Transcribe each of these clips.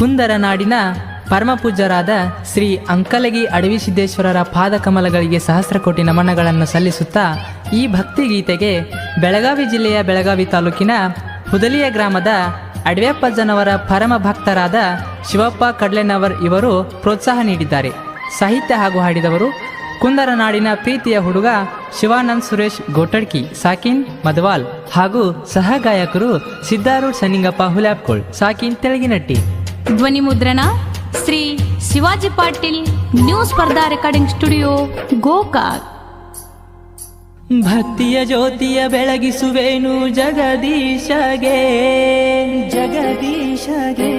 ಕುಂದರ ನಾಡಿನ ಪರಮಪೂಜ್ಯರಾದ ಶ್ರೀ ಅಂಕಲಗಿ ಅಡವಿ ಸಿದ್ದೇಶ್ವರರ ಪಾದಕಮಲಗಳಿಗೆ ಸಹಸ್ರಕೋಟಿ ನಮನಗಳನ್ನು ಸಲ್ಲಿಸುತ್ತಾ ಈ ಭಕ್ತಿ ಗೀತೆಗೆ ಬೆಳಗಾವಿ ಜಿಲ್ಲೆಯ ಬೆಳಗಾವಿ ತಾಲೂಕಿನ ಹುದಲಿಯ ಗ್ರಾಮದ ಅಡವ್ಯಪ್ಪಜ್ಜನವರ ಪರಮ ಭಕ್ತರಾದ ಶಿವಪ್ಪ ಕಡ್ಲೆನವರ್ ಇವರು ಪ್ರೋತ್ಸಾಹ ನೀಡಿದ್ದಾರೆ. ಸಾಹಿತ್ಯ ಹಾಗೂ ಹಾಡಿದವರು ಕುಂದರ ನಾಡಿನ ಪ್ರೀತಿಯ ಹುಡುಗ ಶಿವಾನಂದ್ ಸುರೇಶ್ ಗೋಟಡ್ಕಿ, ಸಾಕಿನ್ ಮದ್ವಾಲ್ ಹಾಗೂ ಸಹ ಗಾಯಕರು ಸಿದ್ದಾರೂಢ್ ಸನ್ನಿಂಗಪ್ಪ ಹುಲ್ಯಾಪ್ಕೋಳ್, ಸಾಕಿನ್ ತೆಳಗಿನಟ್ಟಿ ಧ್ವನಿ ಮುದ್ರಣ Shri Shivaji Patil new Spardha recording studio Gokak. ಭಕ್ತಿಯ ಜ್ಯೋತಿಯ ಬೆಳಗಿಸುವೇನು ಜಗದೀಶಗೆ ಜಗದೀಶಗೆ.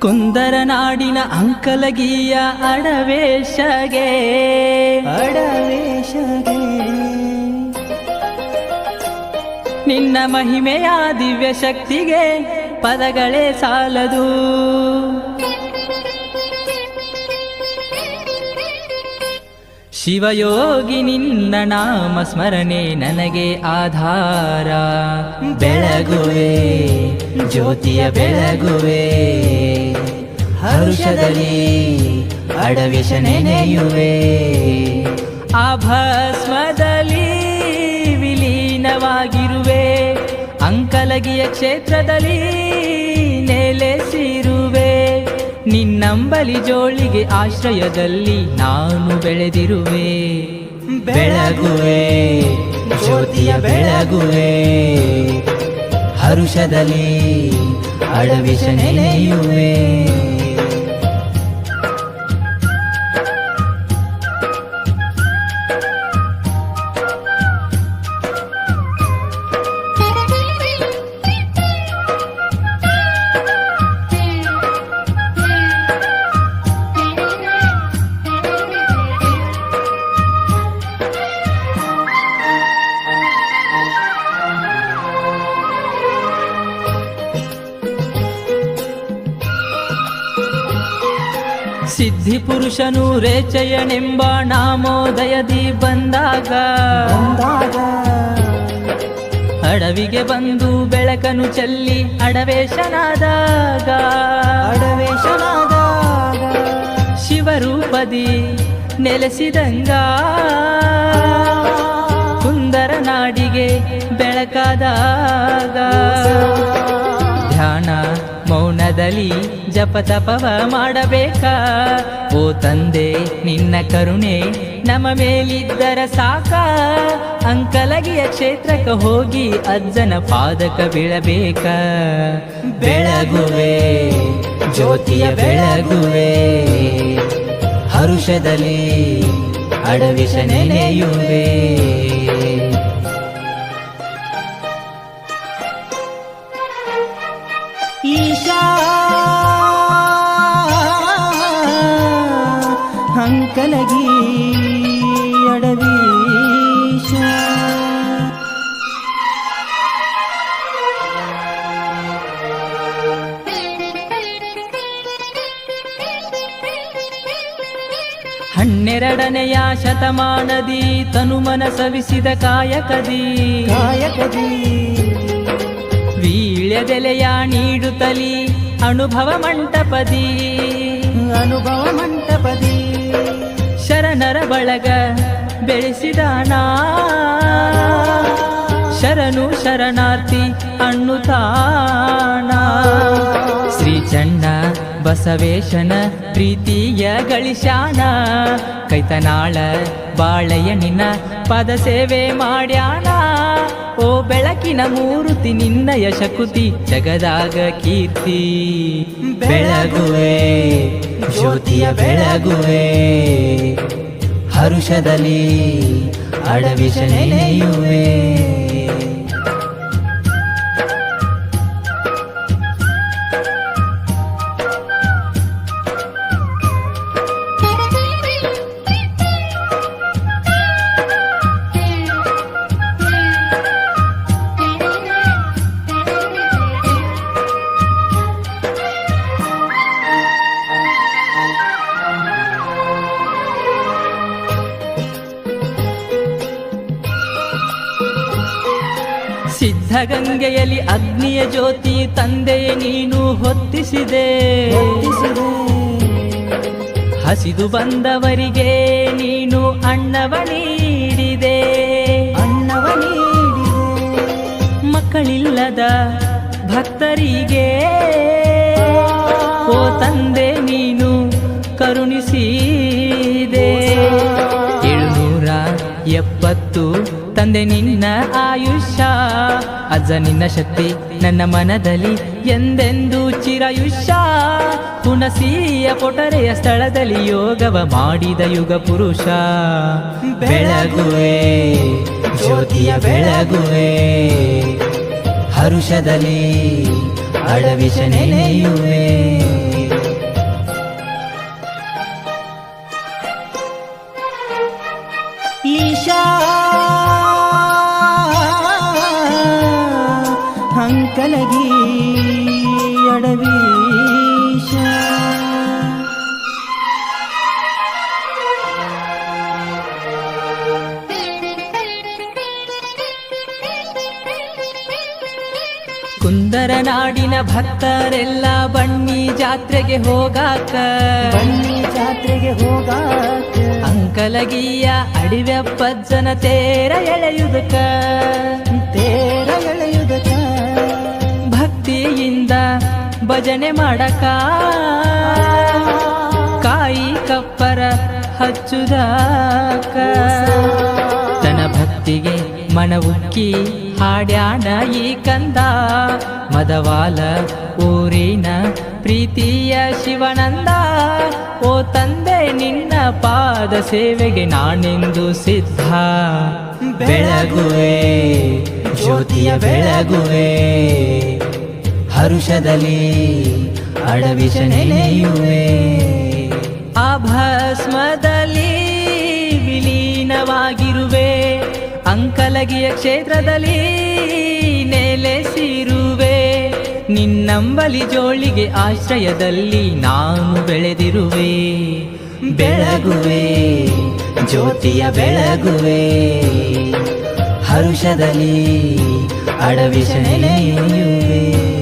ಕುಂದರ ನಾಡಿನ ಅಂಕಲಗಿಯ ಅಡವೇಶಗೆ ಅಡವೇಶಗೆ. ನಿನ್ನ ಮಹಿಮೆಯ ದಿವ್ಯ ಶಕ್ತಿಗೆ ಪದಗಳೇ ಸಾಲದು. ಶಿವಯೋಗಿ ನಿನ್ನ ನಾಮ ಸ್ಮರಣೆ ನನಗೆ ಆಧಾರ. ಬೆಳಗುವೆ, ಜ್ಯೋತಿಯ ಬೆಳಗುವೆ, ಹರುಷದಲ್ಲಿ ಅಡವಿಷ ನೆನೆಯುವೆ ಆ ವಿಲೀನವಾಗಿರುವೆ. ಅಂಕಲಗಿಯ ಕ್ಷೇತ್ರದಲ್ಲಿ ನೆಲೆಸಿರುವೆ ನಿನ್ನಂಬಲಿ ಜೋಳಿಗೆ ಆಶ್ರಯದಲ್ಲಿ ನಾನು ಬೆಳೆದಿರುವೆ. ಬೆಳಗುವೆ ಜ್ಯೋತಿಯ ಬೆಳಗುವೆ. ಹರುಷದಲ್ಲಿ ಅಡವಿಷ ನೆನೆಯುವೆ. ಪುರುಷನು ರೇಚಯನೆಂಬ ನಾಮೋದಯದಿ ಬಂದಾಗ ಅಡವಿಗೆ ಬಂದು ಬೆಳಕನು ಚೆಲ್ಲಿ ಅಡವೇಶನಾದಾಗ ಅಡವೇಶನಾದಾಗ ಶಿವರೂಪದಿ ನೆಲೆಸಿದಂಗ ಸುಂದರ ನಾಡಿಗೆ ಬೆಳಕಾದಾಗ ಧ್ಯಾನ ಮೌನದಲ್ಲಿ ಜಪ ತಪವ ಮಾಡಬೇಕ? ಓ ತಂದೆ, ನಿನ್ನ ಕರುಣೆ ನಮ್ಮ ಮೇಲಿದ್ದರ ಸಾಕ? ಅಂಕಲಗಿಯ ಕ್ಷೇತ್ರಕ್ಕೆ ಹೋಗಿ ಅಜ್ಜನ ಪಾದಕ ಬೀಳಬೇಕ? ಬೆಳಗುವೆ, ಜ್ಯೋತಿಯ ಬೆಳಗುವೆ, ಹರುಷದಲ್ಲಿ ಅಡವಿಷ ನೆನೆಯುವೆ. ಹನ್ನೆರಡನೆಯ ಶತಮಾನದಿ ತನುಮನ ಸವಿಸಿದ ಕಾಯಕದಿ. ಕಾಯಕದಿ. ವೀಳ್ಯದೆಲೆಯ ನೀಡುತ್ತಲಿ ಅನುಭವ ಮಂಟಪದಿ. ಅನುಭವ ಮಂಟಪದಿ. ಶರಣರ ಬಳಗ ಬೆಳೆಸಿದ ಶರಣು ಶರಣಾರ್ಥಿ ಅಣ್ಣು ಶ್ರೀ ಚಣ್ಣ ಬಸವೇಶನ ಪ್ರೀತಿಯ ಗಳಿಶಾನ, ಕೈತನಾಳ ಬಾಳೆಯ ನಿನ್ನ ಪದ ಸೇವೆ ಮಾಡ್ಯಾನ. ಓ ಬೆಳಕಿನ ಮೂರುತಿ ನಿನ್ನ ಯಶಕುತಿ, ಜಗದಾಗ ಕೀರ್ತಿ. ಬೆಳಗುವೆ, ಜ್ಯೋತಿಯ ಬೆಳಗುವೆ, ಹರುಷದಲ್ಲಿ ಅಡವಿಷ ನೆನೆಯುವೆ. ಗಂಗೆಯಲ್ಲಿ ಅಗ್ನಿಯ ಜ್ಯೋತಿ ತಂದೆಯೇ ನೀನು ಹೊತ್ತಿಸಿದೆ. ಹಸಿದು ಬಂದವರಿಗೆ ನೀನು ಅಣ್ಣವ ನೀಡಿದೆ. ಅಣ್ಣವ ನೀಡಿದೆ. ಮಕ್ಕಳಿಲ್ಲದ ಭಕ್ತರಿಗೆ ಓ ತಂದೆ ನೀನು ಕರುಣಿಸಿದೆ. ಏಳುನೂರ ಎಪ್ಪತ್ತು ತಂದೆ ನಿನ್ನ ಆಯುಷ್ಯ, ಅಜ್ಜ ನಿನ್ನ ಶಕ್ತಿ, ನನ್ನ ಮನದಲ್ಲಿ ಎಂದೆಂದು ಚಿರಾಯುಷ್ಯ. ಹುಣಸಿಯ ಪೊಟರೆಯ ಸ್ಥಳದಲ್ಲಿ ಯೋಗವ ಮಾಡಿದ ಯುಗ ಪುರುಷ. ಬೆಳಗುವೆ, ಜ್ಯೋತಿಯ ಬೆಳಗುವೆ, ಹರುಷದಲ್ಲಿ ಅಡವಿಷ ನೆನೆಯುವೆ. ಈಶಾ ಅಂಕಲಗಿ ಅಡವೀಶ. ಕುಂದರ ನಾಡಿನ ಭಕ್ತರೆಲ್ಲ ಬನ್ನಿ ಜಾತ್ರೆಗೆ ಹೋಗಾಕ. ಬನ್ನಿ ಜಾತ್ರೆಗೆ ಹೋಗಾಕ. ಅಂಕಲಗಿಯ ಅಡಿವೆಪ್ಪಜ್ಜನ ತೇರ ಎಳೆಯುವುದಕ್ಕ ತೇರ ಎಳೆಯುದಕ. ಭಕ್ತಿಯಿಂದ ಭಜನೆ ಮಾಡಕ. ಕಾಯಿ ಕಪ್ಪರ ಹಚ್ಚುದಾಕ. ತನ ಭಕ್ತಿಗೆ ಮನವುಕ್ಕಿ ಹಾಡ್ಯಾಣ ಈ ಕಂದ. ಮದವಾಲ ಊರಿನ ಪ್ರೀತಿಯ ಶಿವನಂದ. ಓ ತಂದೆ, ನಿನ್ನ ಪಾದ ಸೇವೆಗೆ ನಾನೆಂದು ಸಿದ್ಧ. ಬೆಳಗುವೆ, ಜ್ಯೋತಿಯ ಬೆಳಗುವೆ ಹರುಷದಲ್ಲಿ ಅಡವಿಷ ನೆನೆಯುವೆ. ಆ ಭಸ್ಮದಲ್ಲಿ ವಿಲೀನವಾಗಿರುವೆ. ಅಂಕಲಗಿಯ ಕ್ಷೇತ್ರದಲ್ಲಿ ನೆಲೆಸಿರುವೆ. ನಿನ್ನಂಬಲಿ ಜೋಳಿಗೆ ಆಶ್ರಯದಲ್ಲಿ ನಾನು ಬೆಳೆದಿರುವೆ. ಬೆಳಗುವೆ, ಜ್ಯೋತಿಯ ಬೆಳಗುವೆ. ಹರುಷದಲ್ಲಿ ಅಡವಿಷ ನೆನೆಯುವೆ.